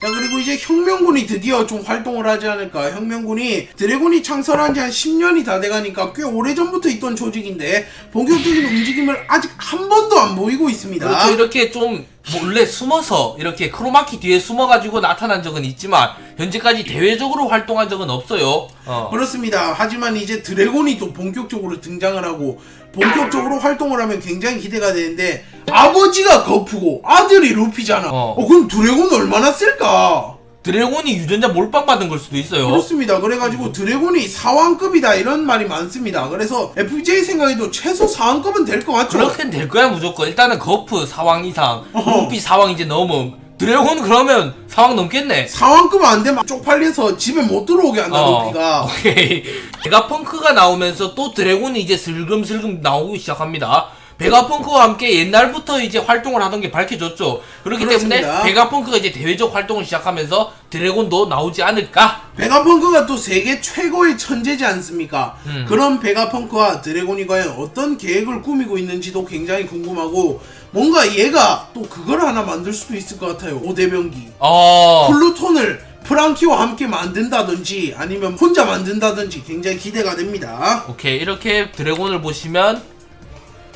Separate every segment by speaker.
Speaker 1: 자 그리고 이제 혁명군이 드디어 좀 활동을 하지 않을까 혁명군이 드래곤이 창설한 지 한 10년이 다 돼가니까 꽤 오래전부터 있던 조직인데 본격적인 움직임을 아직 한 번도 안 보이고 있습니다
Speaker 2: 그렇죠. 이렇게 좀 몰래 숨어서 이렇게 크로마키 뒤에 숨어가지고 나타난 적은 있지만 현재까지 대외적으로 활동한 적은 없어요. 어.
Speaker 1: 그렇습니다 하지만 이제 드래곤이 또 본격적으로 등장을 하고 본격적으로 활동을 하면 굉장히 기대가 되는데 아버지가 거프고 아들이 루피잖아
Speaker 2: 어.
Speaker 1: 어 그럼 드래곤 얼마나 쓸까
Speaker 2: 드래곤이 유전자 몰빵 받은 걸 수도 있어요.
Speaker 1: 그렇습니다. 그래가지고 드래곤이 사왕급이다 이런 말이 많습니다. 그래서 FJ 생각에도 최소 사왕급은 될 것 같죠?
Speaker 2: 그렇게는 될 거야 무조건. 일단은 거프 사왕 이상,
Speaker 1: 어허.
Speaker 2: 루피 사왕 이제 넘음. 드래곤 그러면 사왕 넘겠네.
Speaker 1: 사왕급 안 되면 쪽팔려서 집에 못 들어오게 한다
Speaker 2: 어,
Speaker 1: 루피가.
Speaker 2: 오케이. 베가펑크가 나오면서 또 드래곤이 이제 슬금슬금 나오기 시작합니다. 베가펑크와 함께 옛날부터 이제 활동을 하던 게 밝혀졌죠. 그렇기
Speaker 1: 그렇습니다.
Speaker 2: 때문에 베가펑크가 이제 대외적 활동을 시작하면서 드래곤도 나오지 않을까?
Speaker 1: 베가펑크가 또 세계 최고의 천재지 않습니까?
Speaker 2: 음.
Speaker 1: 그런 베가펑크와 드래곤이 과연 어떤 계획을 꾸미고 있는지도 굉장히 궁금하고 뭔가 얘가 또 그걸 하나 만들 수도 있을 것 같아요. 오대병기.
Speaker 2: 어.
Speaker 1: 플루톤을 프랑키와 함께 만든다든지 아니면 혼자 만든다든지 굉장히 기대가 됩니다.
Speaker 2: 오케이. 이렇게 드래곤을 보시면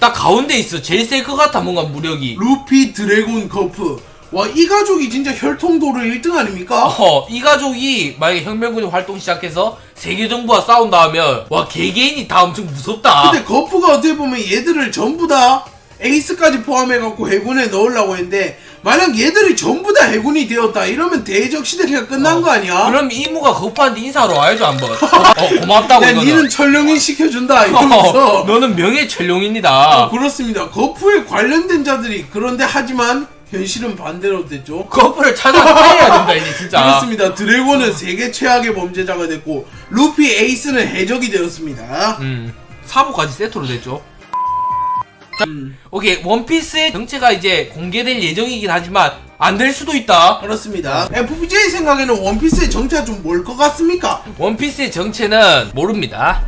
Speaker 2: 딱 가운데 있어. 제일 셀 것 같아. 뭔가 무력이.
Speaker 1: 루피 드래곤 거프 와 이 가족이 진짜 혈통도로 1등 아닙니까?
Speaker 2: 어, 이 가족이 만약에 혁명군이 활동 시작해서 세계 정부와 싸운다 하면 와 개개인이 다 엄청 무섭다.
Speaker 1: 근데 거프가 어떻게 보면 얘들을 전부 다 에이스까지 포함해갖고 해군에 넣으려고 했는데 만약 얘들이 전부 다 해군이 되었다 이러면 대적 시대가 끝난 거 아니야?
Speaker 2: 그럼 이모가 거푸한테 인사하러 와야죠 한번. 어, 고맙다고
Speaker 1: 야
Speaker 2: 이거는.
Speaker 1: 니는 철령인 시켜준다
Speaker 2: 어,
Speaker 1: 이러면서
Speaker 2: 너는 명예 천룡입니다.
Speaker 1: 그렇습니다 거프에 관련된 자들이 그런데 하지만 현실은 반대로 됐죠
Speaker 2: 거푸를 찾아내야 된다 이제 진짜.
Speaker 1: 그렇습니다 드래곤은 세계 최악의 범죄자가 됐고 루피 에이스는 해적이 되었습니다
Speaker 2: 음, 사보까지 세트로 됐죠. 자,
Speaker 1: 음.
Speaker 2: 오케이 원피스의 정체가 이제 공개될 예정이긴 하지만 안 될 수도 있다.
Speaker 1: 그렇습니다. FJ 생각에는 원피스의 정체가 좀 뭘 것 같습니까?
Speaker 2: 원피스의 정체는 모릅니다.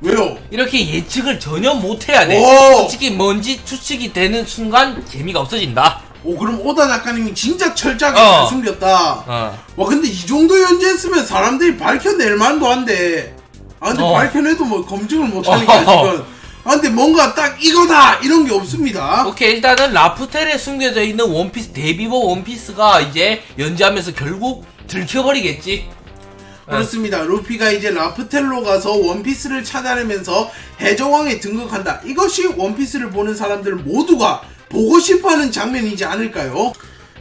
Speaker 1: 왜요?
Speaker 2: 이렇게 예측을 전혀 못해야 돼.
Speaker 1: 오!
Speaker 2: 솔직히 뭔지 추측이 되는 순간 재미가 없어진다.
Speaker 1: 오 그럼 오다 작가님이 진짜 철저하게
Speaker 2: 어.
Speaker 1: 잘 숨겼다.
Speaker 2: 어.
Speaker 1: 와 근데 이 정도 연재했으면 사람들이 밝혀낼 만도 한데. 아 근데
Speaker 2: 어.
Speaker 1: 밝혀내도 뭐 검증을 못하니까
Speaker 2: 어.
Speaker 1: 지금. 아 근데 뭔가 딱 이거다 이런 게 없습니다.
Speaker 2: 오케이 일단은 라프텔에 숨겨져 있는 원피스 데뷔보 원피스가 이제 연재하면서 결국 들켜버리겠지.
Speaker 1: 그렇습니다. 루피가 이제 라프텔로 가서 원피스를 찾아내면서 해적왕에 등극한다. 이것이 원피스를 보는 사람들 모두가 보고 싶어 하는 장면이지 않을까요?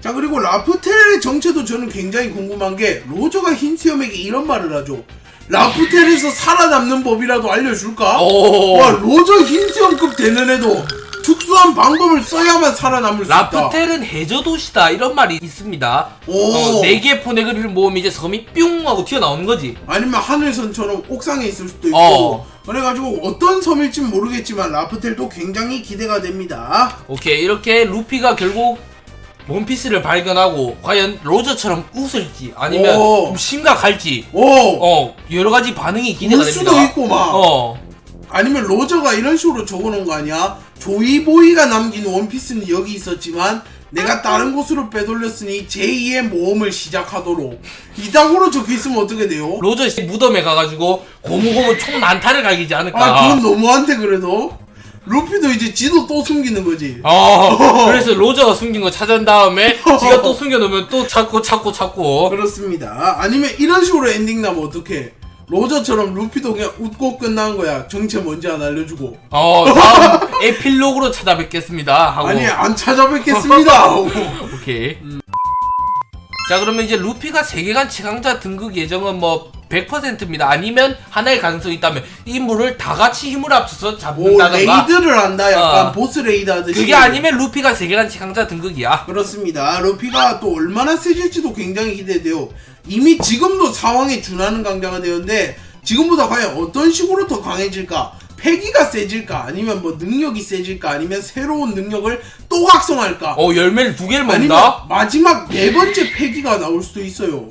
Speaker 1: 자 그리고 라프텔의 정체도 저는 굉장히 궁금한 게 로저가 흰수염에게 이런 말을 하죠. 라프텔에서 살아남는 법이라도 알려줄까?
Speaker 2: 오.
Speaker 1: 와 로저 흰수염급 되는 애도 특수한 방법을 써야만 살아남을 수 있다.
Speaker 2: 라프텔은 해저 도시다 이런 말이 있습니다.
Speaker 1: 오.
Speaker 2: 어, 네개 포네그리를 모으면 이제 섬이 뿅 하고 튀어나오는 거지.
Speaker 1: 아니면 하늘선처럼 옥상에 있을 수도 있고
Speaker 2: 어.
Speaker 1: 그래가지고 어떤 섬일진 모르겠지만 라프텔도 굉장히 기대가 됩니다
Speaker 2: 오케이 이렇게 루피가 결국 원피스를 발견하고 과연 로저처럼 웃을지 아니면
Speaker 1: 오.
Speaker 2: 좀 심각할지
Speaker 1: 오!
Speaker 2: 어 여러 가지 반응이 기대가
Speaker 1: 울
Speaker 2: 됩니다.
Speaker 1: 수도 있고 막
Speaker 2: 어.
Speaker 1: 아니면 로저가 이런 식으로 적어놓은 거 아니야? 조이보이가 남긴 원피스는 여기 있었지만 내가 다른 곳으로 빼돌렸으니 제2의 모험을 시작하도록 이따구로 적혀있으면 어떻게 돼요?
Speaker 2: 로저 씨 무덤에 가가지고 고무고무 총 난타를 갈기지 않을까.
Speaker 1: 아 그건 너무한데 그래도 루피도 이제 지도 또 숨기는 거지
Speaker 2: 어, 그래서 로저가 숨긴 거 찾은 다음에 지가 또 숨겨놓으면 또 찾고 찾고 찾고.
Speaker 1: 그렇습니다. 아니면 이런 식으로 엔딩 나면 어떡해? 로저처럼 루피도 그냥 웃고 끝난 거야. 정체 뭔지 안 알려주고.
Speaker 2: 어, 다음 에필로그로 찾아뵙겠습니다. 하고.
Speaker 1: 아니, 안 찾아뵙겠습니다. 하고.
Speaker 2: 오케이. 자, 그러면 이제 루피가 세계관 최강자 등극 예정은 뭐 100%입니다. 아니면 하나의 가능성이 있다면 인물을 다 같이 힘을 합쳐서
Speaker 1: 오,
Speaker 2: 잡는다던가.
Speaker 1: 레이드를 한다. 약간
Speaker 2: 어.
Speaker 1: 보스 레이드 하듯이.
Speaker 2: 그게 아니면 루피가 세계관 최강자 등극이야.
Speaker 1: 그렇습니다. 루피가 또 얼마나 세질지도 굉장히 기대돼요. 이미 지금도 상황에 준하는 강자가 되었는데, 지금보다 과연 어떤 식으로 더 강해질까? 패기가 세질까? 아니면 뭐 능력이 세질까? 아니면 새로운 능력을 또 각성할까?
Speaker 2: 어, 열매를 두 개를
Speaker 1: 아니면
Speaker 2: 먹는다?
Speaker 1: 마지막 네 번째 패기가 나올 수도 있어요.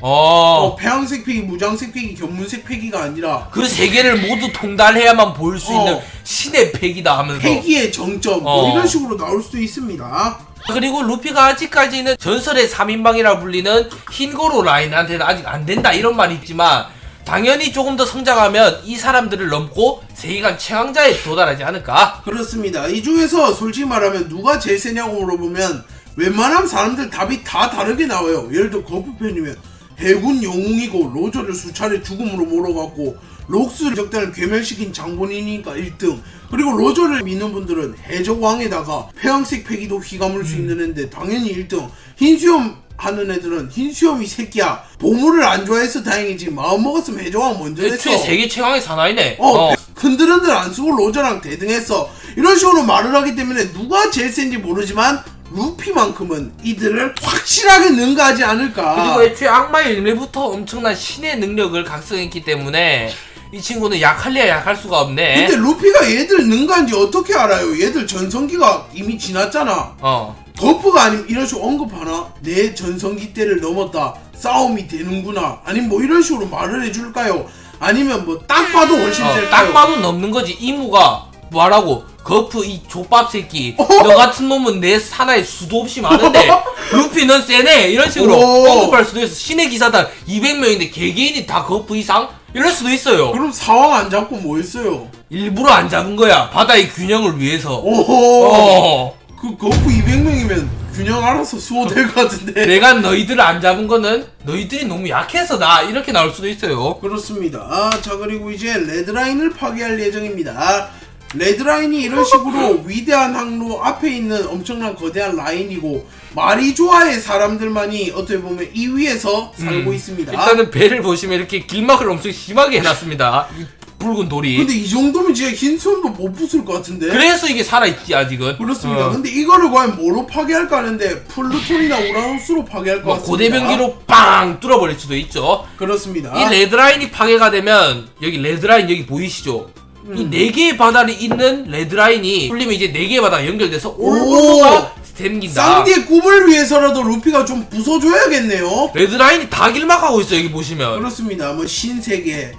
Speaker 1: 어,
Speaker 2: 어.
Speaker 1: 폐양색 패기, 무장색 패기, 견문색 패기가 아니라
Speaker 2: 그 세 개를 모두 통달해야만 보일 수
Speaker 1: 어.
Speaker 2: 있는 신의 팩이다 하면서.
Speaker 1: 패기의 정점 뭐
Speaker 2: 어.
Speaker 1: 이런 식으로 나올 수도 있습니다.
Speaker 2: 그리고 루피가 아직까지는 전설의 3인방이라 불리는 흰고로 라인한테는 아직 안 된다 이런 말이 있지만 당연히 조금 더 성장하면 이 사람들을 넘고 세계관 최강자에 도달하지 않을까?
Speaker 1: 그렇습니다. 이 중에서 솔직히 말하면 누가 제일 세냐고 물어보면 웬만한 사람들 답이 다 다르게 나와요. 예를 들어 거푸 편이면 해군 영웅이고 로저를 수차례 죽음으로 몰아갔고 록스 적단을 괴멸시킨 장본인이니까 1등. 그리고 로저를 믿는 분들은 해적왕에다가 폐왕색 패기도 휘감을 수 있는 애인데 당연히 1등. 흰수염 하는 애들은 흰수염이 새끼야. 보물을 안 좋아해서 다행이지 마음 먹었으면 해적왕 먼저 했어
Speaker 2: 애초에 세계 최강의 사나이네.
Speaker 1: 어, 흔들흔들 안 쓰고 로저랑 대등했어. 이런 식으로 말을 하기 때문에 누가 제일 센지 모르지만 루피만큼은 이들을 확실하게 능가하지 않을까.
Speaker 2: 그리고 애초에 악마의 열매부터 엄청난 신의 능력을 각성했기 때문에 이 친구는 약할래야 약할 수가 없네.
Speaker 1: 근데 루피가 얘들 능가한지 어떻게 알아요? 얘들 전성기가 이미 지났잖아.
Speaker 2: 어.
Speaker 1: 거프가 아니면 이런 식으로 언급하나? 내 전성기 때를 넘었다. 싸움이 되는구나. 아니면 뭐 이런 식으로 말을 해줄까요? 아니면 뭐 딱 봐도 훨씬
Speaker 2: 어,
Speaker 1: 셀까요?
Speaker 2: 딱 봐도 넘는 거지. 이무가 말하고 거프 이 족밥 새끼.
Speaker 1: 어?
Speaker 2: 너 같은 놈은 내 사나이 수도 없이 많은데 루피는 세네. 이런 식으로
Speaker 1: 오.
Speaker 2: 언급할 수도 있어. 신의 기사단 200명인데 개개인이 다 거프 이상? 이럴 수도 있어요.
Speaker 1: 그럼 사왕 안 잡고 뭐 했어요?
Speaker 2: 일부러 안 잡은 거야. 바다의 균형을 위해서.
Speaker 1: 오호.
Speaker 2: 어.
Speaker 1: 그 거프 200명이면 균형 알아서 수호될 것 같은데.
Speaker 2: 내가 너희들을 안 잡은 거는 너희들이 너무 약해서다. 이렇게 나올 수도 있어요.
Speaker 1: 그렇습니다. 아, 자 그리고 이제 레드라인을 파괴할 예정입니다. 레드라인이 이런 식으로 위대한 항로 앞에 있는 엄청난 거대한 라인이고 마리조아의 사람들만이 어떻게 보면 이 위에서 살고 있습니다.
Speaker 2: 음. 일단은 배를 보시면 이렇게 길막을 엄청 심하게 해놨습니다. 이 붉은 돌이.
Speaker 1: 근데 이 정도면 진짜 흰수염도 못 부술 것 같은데.
Speaker 2: 그래서 이게 살아있지 아직은.
Speaker 1: 그렇습니다.
Speaker 2: 어.
Speaker 1: 근데 이거를 과연 뭐로 파괴할까 하는데 플루톤이나 우라노스로 파괴할 것
Speaker 2: 뭐
Speaker 1: 같습니다.
Speaker 2: 고대변기로 빵 뚫어버릴 수도 있죠.
Speaker 1: 그렇습니다.
Speaker 2: 이 레드라인이 파괴가 되면 여기 레드라인 여기 보이시죠? 이
Speaker 1: 음.
Speaker 2: 네 개의 바다를 잇는 레드라인이 풀리면 이제 네 개의 바다가 연결돼서
Speaker 1: 오!
Speaker 2: 올블루가 생긴다.
Speaker 1: 쌍디의 꿈을 위해서라도 루피가 좀 부숴줘야겠네요.
Speaker 2: 레드라인이 다 길막하고 있어 여기 보시면.
Speaker 1: 그렇습니다. 뭐 신세계,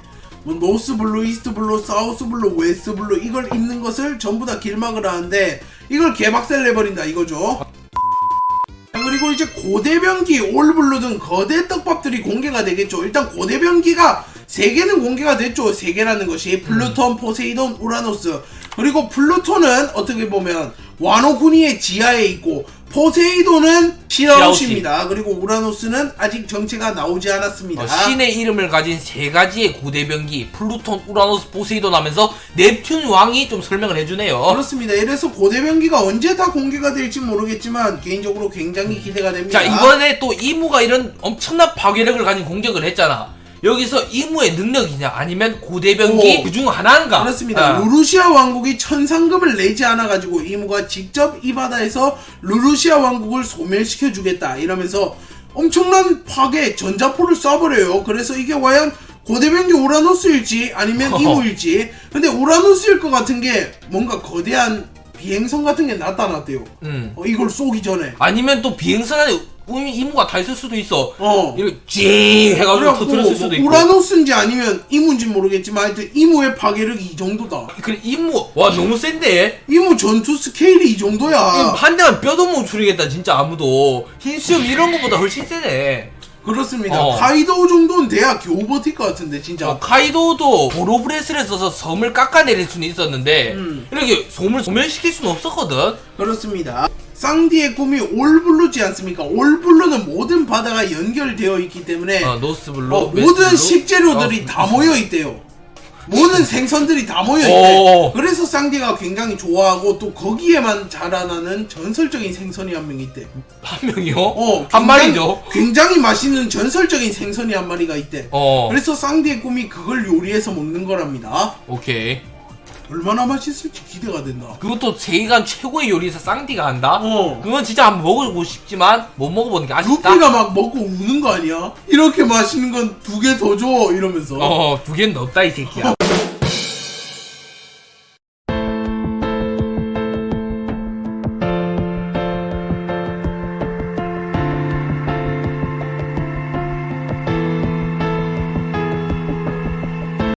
Speaker 1: 뭐 노스 블루, 이스트 블루, 사우스 블루, 웨스트 블루 이걸 입는 것을 전부 다 길막을 하는데 이걸 개박살 내버린다 이거죠. 자, 그리고 이제 고대변기, 올블루 등 거대 떡밥들이 공개가 되겠죠. 일단 고대변기가 세 개는 공개가 됐죠. 세 개라는 것이 플루톤, 포세이돈, 우라노스. 그리고 플루톤은 어떻게 보면 와노쿠니의 지하에 있고 포세이돈은 시라우시입니다. 그리고 우라노스는 아직 정체가 나오지 않았습니다.
Speaker 2: 어, 신의 이름을 가진 세 가지의 고대변기 플루톤, 우라노스, 포세이돈 하면서 넵튠 왕이 좀 설명을 해주네요.
Speaker 1: 그렇습니다. 이래서 고대변기가 언제 다 공개가 될지 모르겠지만 개인적으로 굉장히 기대가 됩니다.
Speaker 2: 자 이번에 또 이무가 이런 엄청난 파괴력을 가진 공격을 했잖아. 여기서 이무의 능력이냐 아니면 고대변기
Speaker 1: 오.
Speaker 2: 그중 하나인가?
Speaker 1: 그렇습니다.
Speaker 2: 아.
Speaker 1: 루루시아 왕국이 천상금을 내지 않아 가지고 이무가 직접 이 바다에서 루루시아 왕국을 소멸시켜 주겠다 이러면서 엄청난 파괴 전자포를 쏴버려요. 그래서 이게 과연 고대변기 우라노스일지 아니면 이무일지. 근데 우라노스일 것 같은 게 뭔가 거대한 비행선 같은 게 나타났대요.
Speaker 2: 음.
Speaker 1: 어, 이걸 쏘기 전에.
Speaker 2: 아니면 또 비행선 안에 이- 이무가 다 있을 수도 있어.
Speaker 1: 어.
Speaker 2: 이렇게 찡 해가지고 터뜨렸을 수도
Speaker 1: 뭐
Speaker 2: 있고.
Speaker 1: 우라노스인지 아니면 이무인지 모르겠지만 하여튼 이무의 파괴력이 이 정도다.
Speaker 2: 그래 이무 와 너무 센데.
Speaker 1: 이무 전투 스케일이 이 정도야.
Speaker 2: 한 대만 뼈도 못 추리겠다 진짜 아무도. 흰수염 이런 거보다 훨씬 세네.
Speaker 1: 그렇습니다.
Speaker 2: 어.
Speaker 1: 카이도 정도는 돼야 겨우 버틸 것 같은데 진짜.
Speaker 2: 어, 카이도도 보로브레스를 써서 섬을 깎아내릴 수는 있었는데
Speaker 1: 음.
Speaker 2: 이렇게 섬을 소멸시킬 수는 없었거든.
Speaker 1: 그렇습니다. 쌍디의 꿈이 올블루지 않습니까? 올블루는 모든 바다가 연결되어 있기 때문에
Speaker 2: 어, 노스블루,
Speaker 1: 어,
Speaker 2: 웨스트블루,
Speaker 1: 모든 식재료들이
Speaker 2: 사우스-
Speaker 1: 다 모여 있대요. 모든 생선들이 다 모여 있대.
Speaker 2: 오.
Speaker 1: 그래서 쌍디가 굉장히 좋아하고 또 거기에만 자라나는 전설적인 생선이 한 명 있대.
Speaker 2: 한 명이요?
Speaker 1: 어,
Speaker 2: 한
Speaker 1: 굉장히-
Speaker 2: 마리죠.
Speaker 1: 굉장히 맛있는 전설적인 생선이 한 마리가 있대.
Speaker 2: 어.
Speaker 1: 그래서 쌍디의 꿈이 그걸 요리해서 먹는 거랍니다.
Speaker 2: 오케이.
Speaker 1: 얼마나 맛있을지 기대가 된다.
Speaker 2: 그것도 세계관 최고의 요리사 쌍디가 한다?
Speaker 1: 어.
Speaker 2: 그건 진짜 한번 먹어보고 싶지만 못 먹어보는 게 아쉽다.
Speaker 1: 루피가 막 먹고 우는 거 아니야? 이렇게 맛있는 건 두 개 더 줘 이러면서.
Speaker 2: 어, 두 개는 없다 이 새끼야.